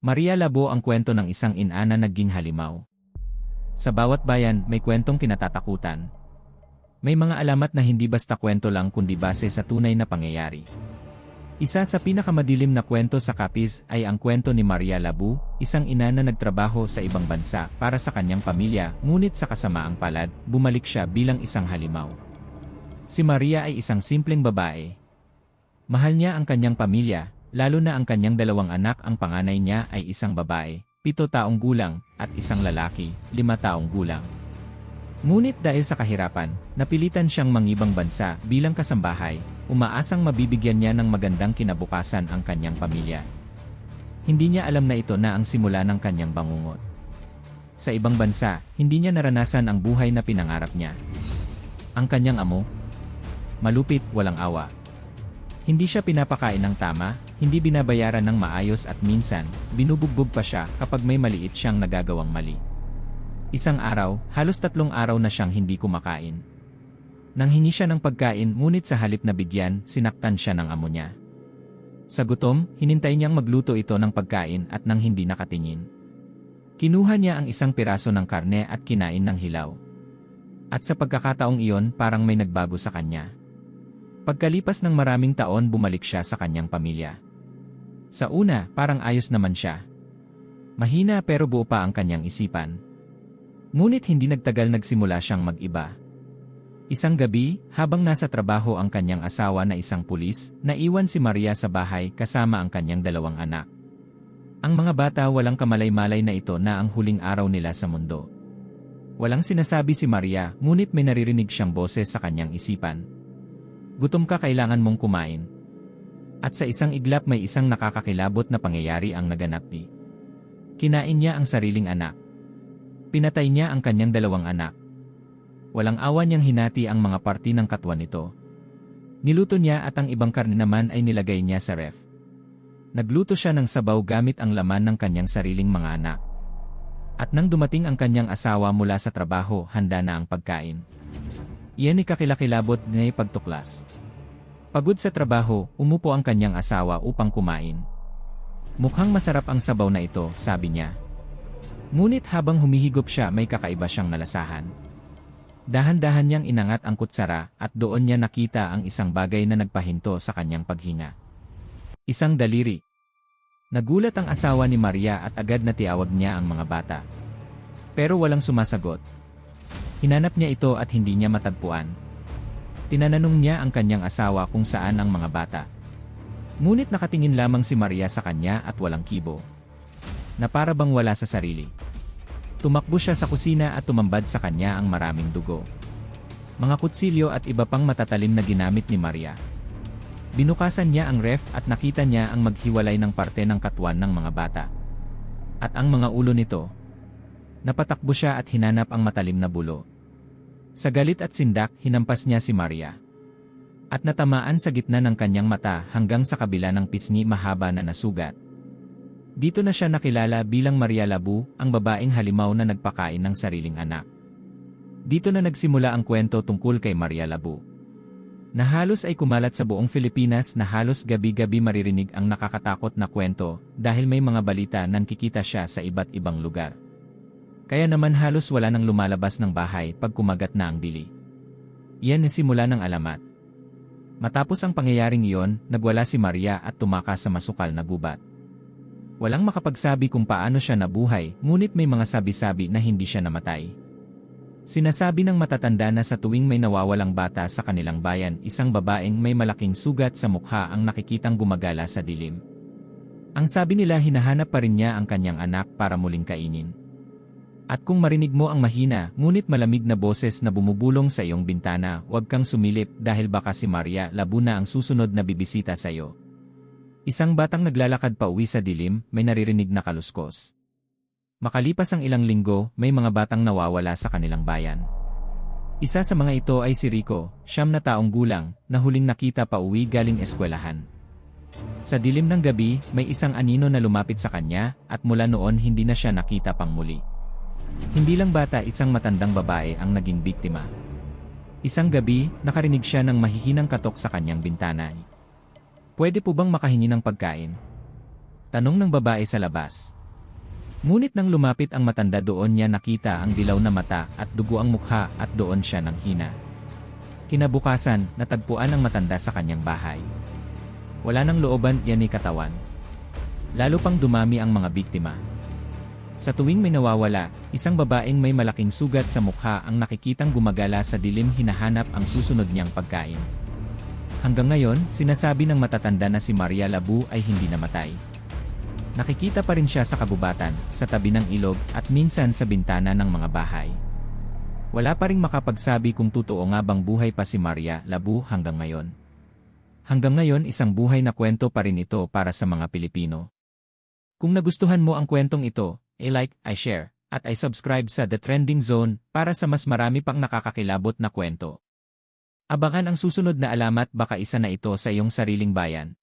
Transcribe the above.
Maria Labo ang kwento ng isang ina na naging halimaw. Sa bawat bayan, may kwentong kinatatakutan. May mga alamat na hindi basta kwento lang kundi base sa tunay na pangyayari. Isa sa pinakamadilim na kwento sa Capiz ay ang kwento ni Maria Labu, isang ina na nagtrabaho sa ibang bansa para sa kanyang pamilya, ngunit sa kasamaang palad, bumalik siya bilang isang halimaw. Si Maria ay isang simpleng babae. Mahal niya ang kanyang pamilya, lalo na ang kanyang dalawang anak ang panganay niya ay isang babae, pito taong gulang, at isang lalaki, lima taong gulang. Ngunit dahil sa kahirapan, napilitan siyang mangibang bansa bilang kasambahay, umaasang mabibigyan niya ng magandang kinabukasan ang kanyang pamilya. Hindi niya alam na ito na ang simula ng kanyang bangungot. Sa ibang bansa, hindi niya naranasan ang buhay na pinangarap niya. Ang kanyang amo, malupit, walang awa. Hindi siya pinapakain ng tama, hindi binabayaran ng maayos at minsan, binubugbog pa siya kapag may maliit siyang nagagawang mali. Isang araw, halos tatlong araw na siyang hindi kumakain. Nang hingi siya ng pagkain ngunit sa halip na bigyan, sinaktan siya ng amo niya. Sa gutom, hinintay niyang magluto ito ng pagkain at nang hindi nakatingin. Kinuha niya ang isang piraso ng karne at kinain ng hilaw. At sa pagkakataong iyon parang may nagbago sa kanya. Pagkalipas ng maraming taon bumalik siya sa kanyang pamilya. Sa una, parang ayos naman siya. Mahina pero buo pa ang kanyang isipan. Ngunit hindi nagtagal nagsimula siyang mag-iba. Isang gabi, habang nasa trabaho ang kanyang asawa na isang pulis, naiwan si Maria sa bahay kasama ang kanyang dalawang anak. Ang mga bata walang kamalay-malay na ito na ang huling araw nila sa mundo. Walang sinasabi si Maria, ngunit may naririnig siyang boses sa kanyang isipan. Gutom ka kailangan mong kumain. At sa isang iglap may isang nakakakilabot na pangyayari ang naganap ni. Kinain niya ang sariling anak. Pinatay niya ang kanyang dalawang anak. Walang awa niyang hinati ang mga parti ng katwan nito. Niluto niya at ang ibang karne naman ay nilagay niya sa ref. Nagluto siya ng sabaw gamit ang laman ng kanyang sariling mga anak. At nang dumating ang kanyang asawa mula sa trabaho, handa na ang pagkain. Iyan ay kakilakilabot na pagtuklas. Pagod sa trabaho, umupo ang kanyang asawa upang kumain. Mukhang masarap ang sabaw na ito, sabi niya. Ngunit habang humihigop siya may kakaiba siyang nalasahan. Dahan-dahan niyang inangat ang kutsara at doon niya nakita ang isang bagay na nagpahinto sa kanyang paghinga. Isang daliri. Nagulat ang asawa ni Maria at agad na tiawag niya ang mga bata. Pero walang sumasagot. Hinanap niya ito at hindi niya matagpuan. Tinananong niya ang kanyang asawa kung saan ang mga bata. Ngunit nakatingin lamang si Maria sa kanya at walang kibo na para bang wala sa sarili. Tumakbo siya sa kusina at tumambad sa kanya ang maraming dugo. Mga kutsilyo at iba pang matatalim na ginamit ni Maria. Binukasan niya ang ref at nakita niya ang maghiwalay ng parte ng katwan ng mga bata. At ang mga ulo nito. Napatakbo siya at hinanap ang matalim na bulo. Sa galit at sindak, hinampas niya si Maria. At natamaan sa gitna ng kanyang mata hanggang sa kabila ng pisngi mahaba na nasugat. Dito na siya nakilala bilang Maria Labu, ang babaeng halimaw na nagpakain ng sariling anak. Dito na nagsimula ang kwento tungkol kay Maria Labu. Na halos ay kumalat sa buong Pilipinas na halos gabi-gabi maririnig ang nakakatakot na kwento dahil may mga balita nang kikita siya sa iba't ibang lugar. Kaya naman halos wala nang lumalabas ng bahay pag kumagat na ang dili. Iyan ang simula ng alamat. Matapos ang pangyayaring iyon, nagwala si Maria at tumakas sa masukal na gubat. Walang makapagsabi kung paano siya nabuhay, ngunit may mga sabi-sabi na hindi siya namatay. Sinasabi ng matatanda na sa tuwing may nawawalang bata sa kanilang bayan, isang babaeng may malaking sugat sa mukha ang nakikitang gumagala sa dilim. Ang sabi nila hinahanap pa rin niya ang kanyang anak para muling kainin. At kung marinig mo ang mahina, ngunit malamig na boses na bumubulong sa iyong bintana, huwag kang sumilip dahil baka si Maria Labuna ang susunod na bibisita sa iyo. Isang batang naglalakad pa uwi sa dilim, may naririnig na kaluskos. Makalipas ang ilang linggo, may mga batang nawawala sa kanilang bayan. Isa sa mga ito ay si Rico, siyam na taong gulang, na huling nakita pa uwi galing eskwelahan. Sa dilim ng gabi, may isang anino na lumapit sa kanya, at mula noon hindi na siya nakita pang muli. Hindi lang bata isang matandang babae ang naging biktima. Isang gabi, nakarinig siya ng mahihinang katok sa kanyang bintana. Pwede po bang makahingi ng pagkain? Tanong ng babae sa labas. Ngunit nang lumapit ang matanda doon niya nakita ang dilaw na mata at dugo ang mukha at doon siya nang hina. Kinabukasan, natagpuan ang matanda sa kanyang bahay. Wala nang looban yan ni katawan. Lalo pang dumami ang mga biktima. Sa tuwing may nawawala, isang babaeng may malaking sugat sa mukha ang nakikitang gumagala sa dilim hinahanap ang susunod niyang pagkain. Hanggang ngayon, sinasabi ng matatanda na si Maria Labu ay hindi namatay. Nakikita pa rin siya sa kabubatan, sa tabi ng ilog, at minsan sa bintana ng mga bahay. Wala pa ring makapagsabi kung totoo nga bang buhay pa si Maria Labu hanggang ngayon. Hanggang ngayon isang buhay na kwento pa rin ito para sa mga Pilipino. Kung nagustuhan mo ang kwentong ito, i-like, i-share, at i-subscribe sa The Trending Zone para sa mas marami pang nakakakilabot na kwento. Abangan ang susunod na alamat baka isa na ito sa iyong sariling bayan.